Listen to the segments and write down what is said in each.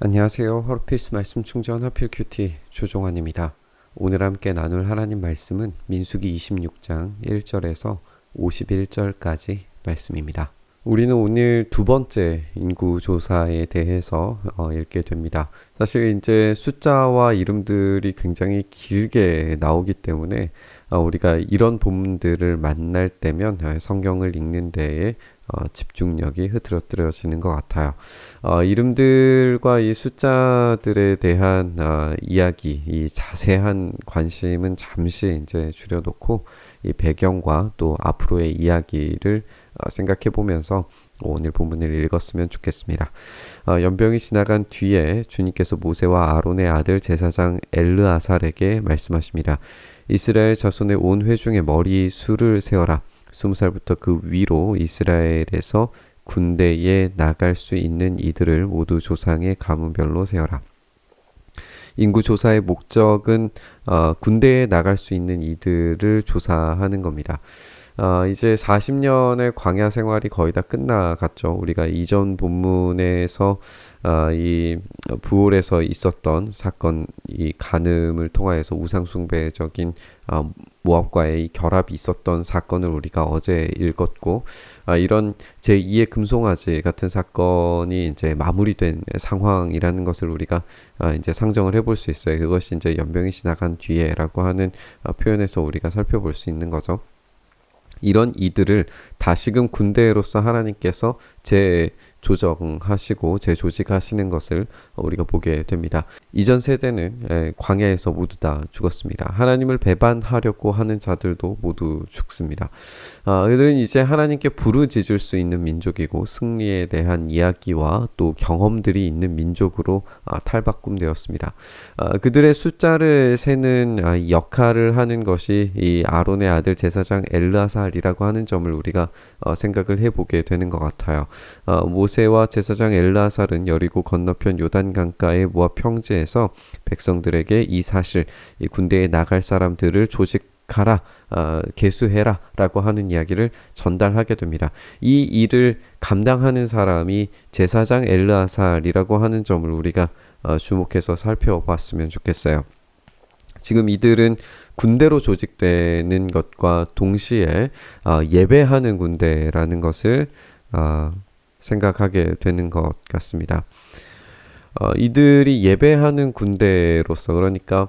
안녕하세요. 허르피스 말씀 충전 하필 큐티 조종환입니다. 오늘 함께 나눌 하나님 말씀은 민수기 26장 1절에서 51절까지 말씀입니다. 우리는 오늘 두 번째 인구 조사에 대해서 어, 읽게 됩니다. 사실 이제 숫자와 이름들이 굉장히 길게 나오기 때문에 어, 우리가 이런 본문들을 만날 때면 어, 성경을 읽는 데에 어, 집중력이 흐트러뜨려지는 것 같아요. 어, 이름들과 이 숫자들에 대한 어, 이야기, 이 자세한 관심은 잠시 이제 줄여놓고 이 배경과 또 앞으로의 이야기를 어, 생각해 보면서 오늘 본문을 읽었으면 좋겠습니다. 어, 연병이 지나간 뒤에 주님께서 모세와 아론의 아들 제사장 엘르아살에게 말씀하십니다. 이스라엘 자손의 온 회중의 머리 수를 세어라. 스무 살부터 그 위로 이스라엘에서 군대에 나갈 수 있는 이들을 모두 조상의 가문별로 세어라. 인구 조사의 목적은 어, 군대에 나갈 수 있는 이들을 조사하는 겁니다. 어, 이제 40년의 광야 생활이 거의 다 끝나갔죠. 우리가 이전 본문에서 어, 이 부올에서 있었던 사건, 이 간음을 통하여서 우상숭배적인 어, 모압과의 결합이 있었던 사건을 우리가 어제 읽었고 아, 이런 제 2의 금송아지 같은 사건이 이제 마무리된 상황이라는 것을 우리가 아, 이제 상정을 해볼 수 있어요. 그것이 이제 연병이 지나간 뒤에라고 하는 아, 표현에서 우리가 살펴볼 수 있는 거죠. 이런 이들을 다시금 군대로서 하나님께서 재 조정하시고 재조직하시는 것을 우리가 보게 됩니다. 이전 세대는 광야에서 모두 다 죽었습니다. 하나님을 배반하려고 하는 자들도 모두 죽습니다. 아, 그들은 이제 하나님께 부르짖을 수 있는 민족이고 승리에 대한 이야기와 또 경험들이 있는 민족으로 아, 탈바꿈되었습니다. 아, 그들의 숫자를 세는 아, 역할을 하는 것이 이 아론의 아들 제사장 엘라살이라고 하는 점을 우리가 어, 생각을 해보게 되는 것 같아요. 어, 모세와 제사장 엘라살은 여리고 건너편 요단 강가의 모압 평지에서 백성들에게 이 사실, 이 군대에 나갈 사람들을 조직 가라, 어, 개수해라 라고 하는 이야기를 전달하게 됩니다. 이 일을 감당하는 사람이 제사장 엘르아살이라고 하는 점을 우리가 어, 주목해서 살펴봤으면 좋겠어요. 지금 이들은 군대로 조직되는 것과 동시에 어, 예배하는 군대라는 것을 어, 생각하게 되는 것 같습니다. 어, 이들이 예배하는 군대로서 그러니까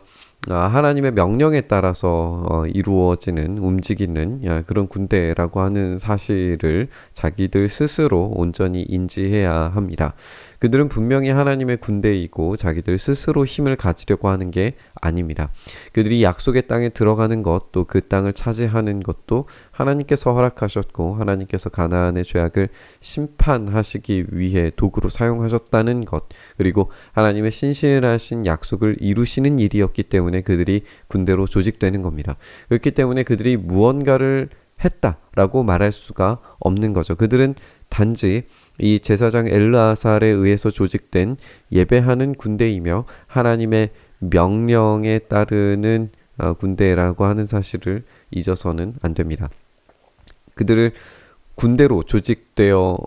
아, 하나님의 명령에 따라서 어, 이루어지는 움직이는 야, 그런 군대라고 하는 사실을 자기들 스스로 온전히 인지해야 합니다. 그들은 분명히 하나님의 군대이고 자기들 스스로 힘을 가지려고 하는 게 아닙니다. 그들이 약속의 땅에 들어가는 것, 또 그 땅을 차지하는 것도 하나님께서 허락하셨고 하나님께서 가나안의 죄악을 심판하시기 위해 도구로 사용하셨다는 것, 그리고 하나님의 신실하신 약속을 이루시는 일이었기 때문에 그들이 군대로 조직되는 겁니다. 그렇기 때문에 그들이 무언가를 했다라고 말할 수가 없는 거죠. 그들은 단지 이 제사장 엘르아살에 의해서 조직된 예배하는 군대이며 하나님의 명령에 따르는 어, 군대라고 하는 사실을 잊어서는 안 됩니다. 그들을 군대로 조직되어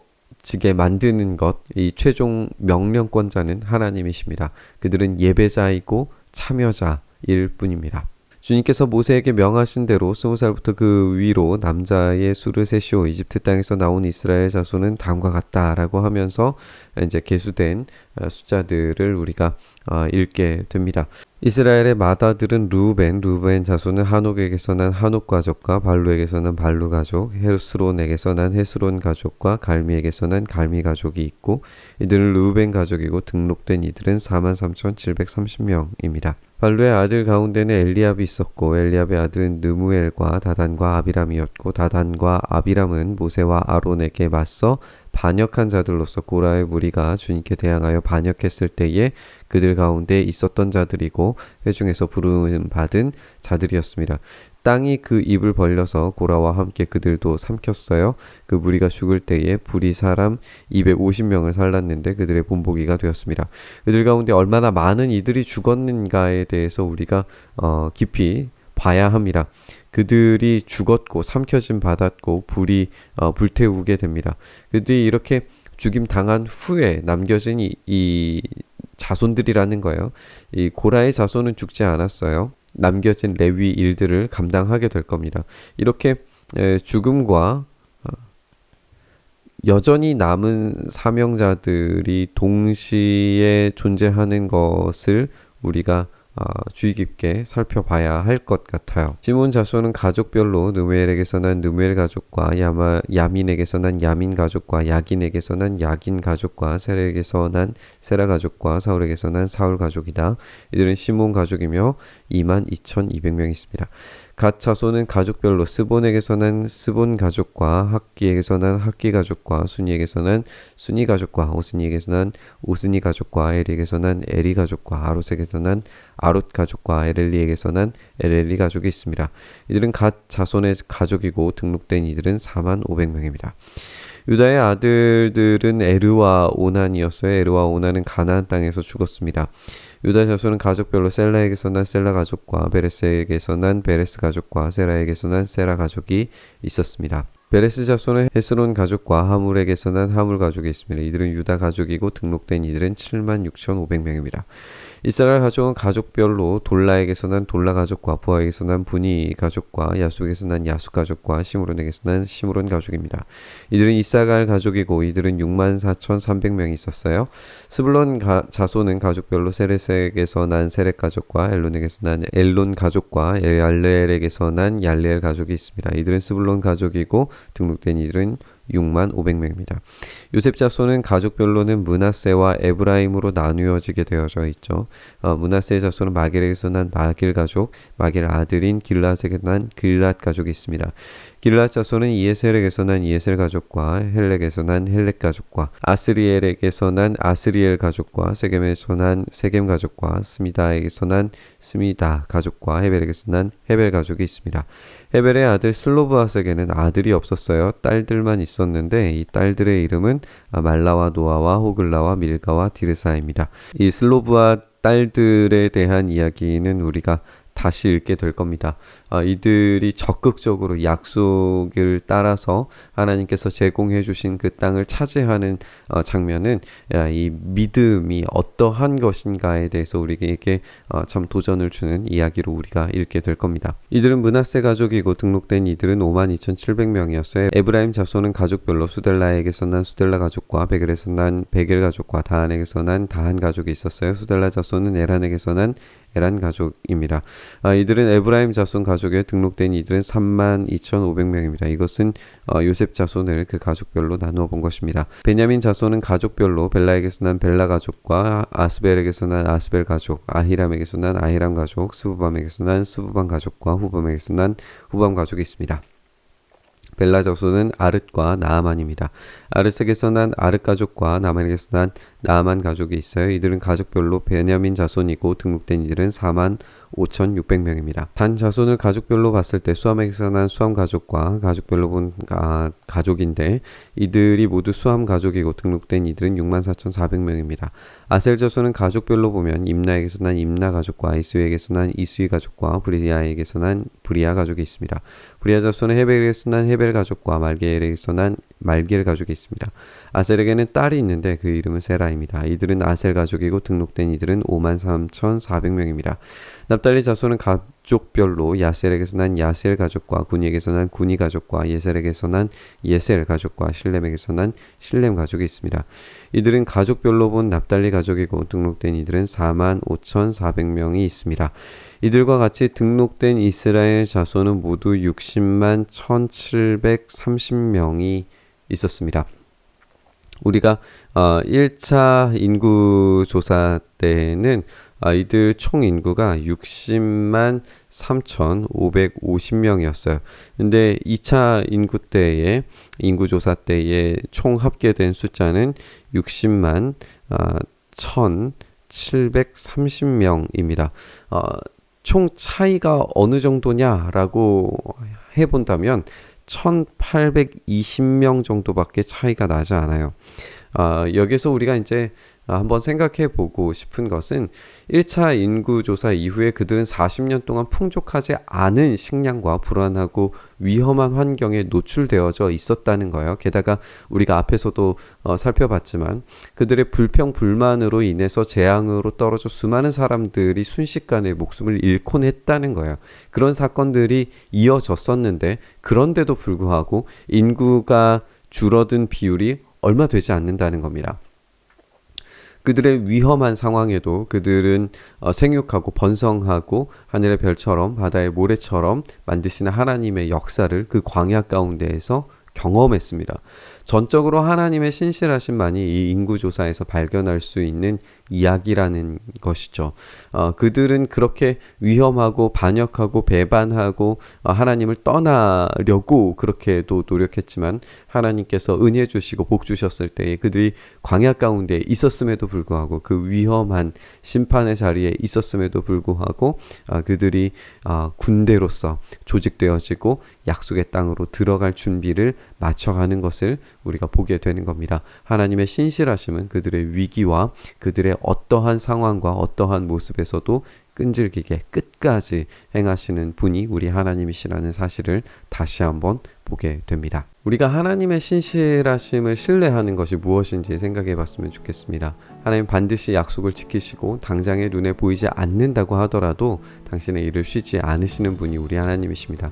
지게 만드는 것, 이 최종 명령권자는 하나님이십니다. 그들은 예배자이고 참여자일 뿐입니다. 주님께서 모세에게 명하신 대로 스무 살부터 그 위로 남자의 수를 세시오. 이집트 땅에서 나온 이스라엘 자손은 다음과 같다라고 하면서 이제 계수된 어, 숫자들을 우리가 어, 읽게 됩니다. 이스라엘의 마다들은 루벤, 루벤 자손은 한옥에게서 난 한옥 가족과 발루에게서 난 발루 가족, 헤스론에게서 난 헤스론 가족과 갈미에게서 난 갈미 가족이 있고 이들은 루벤 가족이고 등록된 이들은 43,730명입니다. 발루의 아들 가운데는 엘리압이 있었고 엘리압의 아들은 느무엘과 다단과 아비람이었고 다단과 아비람은 모세와 아론에게 맞서 반역한 자들로서 고라의 무리가 주님께 대항하여 반역했을 때에 그들 가운데 있었던 자들이고 회중에서 부름 받은 자들이었습니다. 땅이 그 입을 벌려서 고라와 함께 그들도 삼켰어요. 그 무리가 죽을 때에 불이 사람 250명을 살랐는데 그들의 본보기가 되었습니다. 그들 가운데 얼마나 많은 이들이 죽었는가에 대해서 우리가 어, 깊이 봐야 합니다. 그들이 죽었고 삼켜짐 받았고 불이 어, 불태우게 됩니다. 그들이 이렇게 죽임 당한 후에 남겨진 이, 이 자손들이라는 거예요. 이 고라의 자손은 죽지 않았어요. 남겨진 레위 일들을 감당하게 될 겁니다. 이렇게 에, 죽음과 어, 여전히 남은 사명자들이 동시에 존재하는 것을 우리가 어, 주의 깊게 살펴봐야 할 것 같아요. 시몬 자손은 가족별로 느무엘에게서 난 느무엘 가족과 야마, 야민에게서 난 야민 가족과 야긴에게서 난 야긴 가족과 세라에게서 난 세라 가족과 사울에게서 난 사울 가족이다. 이들은 시몬 가족이며 2만 2,200명 있습니다. 갓 자손은 가족별로 스본에게서 난 스본 가족과 학기에게서 난 학기 가족과 순이에게서 난 순이 가족과 오스니에게서 난 오스니 가족과 에리에게서 난 에리 가족과 아롯에게서 난 아롯 가족과 에렐리에게서 난 에렐리 가족이 있습니다. 이들은 갓 자손의 가족이고 등록된 이들은 4만 500명입니다. 유다의 아들들은 에르와 오난이었어요. 에르와 오난은 가나안 땅에서 죽었습니다. 유다 자손은 가족별로 셀라에게서 난 셀라 가족과 베레스에게서 난 베레스 가족과 세라에게서 난 세라 가족이 있었습니다. 베레스 자손은 헤스론 가족과 하물에게서 난 하물 가족이 있습니다. 이들은 유다 가족이고 등록된 이들은 7만 6,500명입니다. 이스라엘 가족은 가족별로 돌라에게서 난 돌라 가족과 부하에게서 난 분이 가족과 야수에게서 난 야수 가족과 시므론에게서 난 시므론 가족입니다. 이들은 이사갈 가족이고 이들은 6만 4,300명이 있었어요. 스불론 가, 자손은 가족별로 세레스에게서 난 세렉 가족과 엘론에게서 난 엘론 가족과 얄레엘에게서 난 얄레엘 가족이 있습니다. 이들은 스불론 가족이고 등록된 이들은 6만 500명입니다. 요셉 자손은 가족별로는 문하세와 에브라임으로 나누어지게 되어져 있죠. 어, 문하세 자손은 마길에게서 난 마길 가족, 마길 아들인 길랏에게 난 길랏 가족이 있습니다. 길랏 자손은 이에셀에게서 난 이에셀 가족과 헬렉에서 난 헬렉 가족과 아스리엘에게서 난 아스리엘 가족과 세겜에서 난 세겜 가족과 스미다에게서 난 스미다 가족과 헤벨에게서 난 헤벨 가족이 있습니다. 헤벨의 아들 슬로브아스에게는 아들이 없었어요. 딸들만 있 었는데 이 딸들의 이름은 말라와 노아와 호글라와 밀가와 디르사입니다. 이 슬로브아 딸들에 대한 이야기는 우리가 다시 읽게 될 겁니다. 아, 이들이 적극적으로 약속을 따라서 하나님께서 제공해 주신 그 땅을 차지하는 어, 장면은 야, 이 믿음이 어떠한 것인가에 대해서 우리에게 어, 참 도전을 주는 이야기로 우리가 읽게 될 겁니다. 이들은 문하세 가족이고 등록된 이들은 5만 2,700명이었어요. 에브라임 자손은 가족별로 수델라에게서 난 수델라 가족과 베겔에서 난 베겔 가족과 다한에게서 난 다한 가족이 있었어요. 수델라 자손은 에란에게서 난 에란 가족입니다. 아, 이들은 에브라임 자손 가족에 등록된 이들은 3만 2,500명입니다. 이것은 어, 요셉 자손을 그 가족별로 나누어 본 것입니다. 베냐민 자손은 가족별로 벨라에게서 난 벨라 가족과 아스벨에게서 난 아스벨 가족, 아히람에게서 난 아히람 가족, 스부밤에게서 난 스부밤 가족과 후밤에게서 난 후밤 가족이 있습니다. 벨라 자손은 아르과 나아만입니다. 아르색에서 난 아르 가족과 나만에게서 난 나아만 가족이 있어요. 이들은 가족별로 베냐민 자손이고 등록된 이들은 4만 5,600명입니다. 단 자손을 가족별로 봤을 때 수함에게서 난 수함 가족과 가족별로 본 아, 가족인데 이들이 모두 수함 가족이고 등록된 이들은 64,400명입니다. 아셀 자손은 가족별로 보면 임나에게서 난 임나 가족과 이스위에게서 난 이스위 가족과 브리아에게서 난 브리아 가족이 있습니다. 브리아 자손은 헤벨에게서 난 헤벨 가족과 말게엘에게서 난 말겔 가족이 있습니다. 아셀에게는 딸이 있는데 그 이름은 세라입니다. 이들은 아셀 가족이고 등록된 이들은 53,400명입니다. 납달리 자손은 가족별로 야셀에게서 난 야셀 가족과 군이에게서 난 군이 가족과 예셀에게서 난 예셀 가족과 실렘에게서 난 실렘 가족이 있습니다. 이들은 가족별로 본 납달리 가족이고 등록된 이들은 4만 5,400명이 있습니다. 이들과 같이 등록된 이스라엘 자손은 모두 60만 1,730명이 있었습니다. 우리가 어 1차 인구 조사 때는 아이들 총 인구가 60만 3,550명이었어요. 근데 2차 인구 때에 인구 조사 때에 총 합계된 숫자는 60만 아, 1,730명입니다. 어, 총 차이가 어느 정도냐라고 해본다면 1820명 정도밖에 차이가 나지 않아요. 아, 여기서 우리가 이제 아, 한번 생각해 보고 싶은 것은 1차 인구조사 이후에 그들은 40년 동안 풍족하지 않은 식량과 불안하고 위험한 환경에 노출되어져 있었다는 거예요. 게다가 우리가 앞에서도 어, 살펴봤지만 그들의 불평, 불만으로 인해서 재앙으로 떨어져 수많은 사람들이 순식간에 목숨을 잃곤 했다는 거예요. 그런 사건들이 이어졌었는데 그런데도 불구하고 인구가 줄어든 비율이 얼마 되지 않는다는 겁니다. 그들의 위험한 상황에도 그들은 어, 생육하고 번성하고 하늘의 별처럼 바다의 모래처럼 만드시는 하나님의 역사를 그 광야 가운데에서 경험했습니다. 전적으로 하나님의 신실하심만이 이 인구조사에서 발견할 수 있는 이야기라는 것이죠. 어, 그들은 그렇게 위험하고 반역하고 배반하고 어, 하나님을 떠나려고 그렇게도 노력했지만 하나님께서 은혜 주시고 복 주셨을 때에 그들이 광야 가운데 있었음에도 불구하고 그 위험한 심판의 자리에 있었음에도 불구하고 어, 그들이 어, 군대로서 조직되어지고 약속의 땅으로 들어갈 준비를 맞춰가는 것을 우리가 보게 되는 겁니다. 하나님의 신실하심은 그들의 위기와 그들의 어떠한 상황과 어떠한 모습에서도 끈질기게 끝까지 행하시는 분이 우리 하나님이시라는 사실을 다시 한번 보게 됩니다. 우리가 하나님의 신실하심을 신뢰하는 것이 무엇인지 생각해 봤으면 좋겠습니다. 하나님 반드시 약속을 지키시고 당장의 눈에 보이지 않는다고 하더라도 당신의 일을 쉬지 않으시는 분이 우리 하나님이십니다.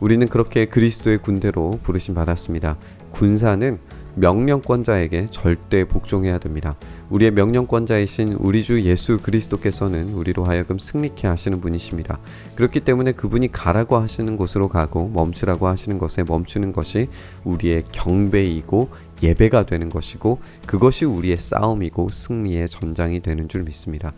우리는 그렇게 그리스도의 군대로 부르심 받았습니다. 군사는 명령권자에게 절대 복종해야 됩니다. 우리의 명령권자이신 우리 주 예수 그리스도께서는 우리로 하여금 승리케 하시는 분이십니다. 그렇기 때문에 그분이 가라고 하시는 곳으로 가고 멈추라고 하시는 것에 멈추는 것이 우리의 경배이고 예배가 되는 것이고 그것이 우리의 싸움이고 승리의 전장이 되는 줄 믿습니다.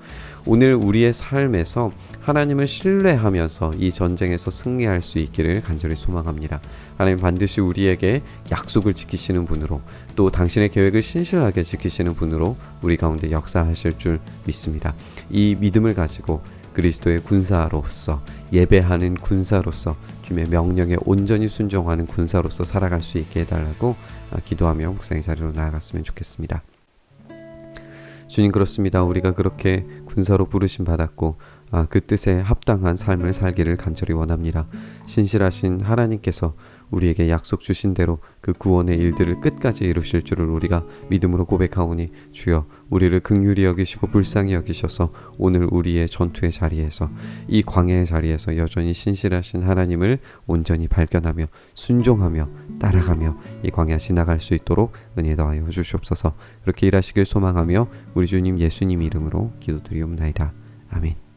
오늘 우리의 삶에서 하나님을 신뢰하면서 이 전쟁에서 승리할 수 있기를 간절히 소망합니다. 하나님 반드시 우리에게 약속을 지키시는 분으로 또 당신의 계획을 신실하게 지키시는 분으로 우리 가운데 역사하실 줄 믿습니다. 이 믿음을 가지고 그리스도의 군사로서 예배하는 군사로서 주님의 명령에 온전히 순종하는 군사로서 살아갈 수 있게 해달라고 아, 기도하며 묵상의 자리로 나아갔으면 좋겠습니다. 주님 그렇습니다. 우리가 그렇게 군사로 부르심 받았고 아, 그 뜻에 합당한 삶을 살기를 간절히 원합니다. 신실하신 하나님께서 우리에게 약속 주신 대로 그 구원의 일들을 끝까지 이루실 줄을 우리가 믿음으로 고백하오니 주여 우리를 극률히 여기시고 불쌍히 여기셔서 오늘 우리의 전투의 자리에서 이 광야의 자리에서 여전히 신실하신 하나님을 온전히 발견하며 순종하며 따라가며 이 광야 지나갈 수 있도록 은혜 더하여 주시옵소서 그렇게 일하시길 소망하며 우리 주님 예수님 이름으로 기도드리옵나이다. 아멘.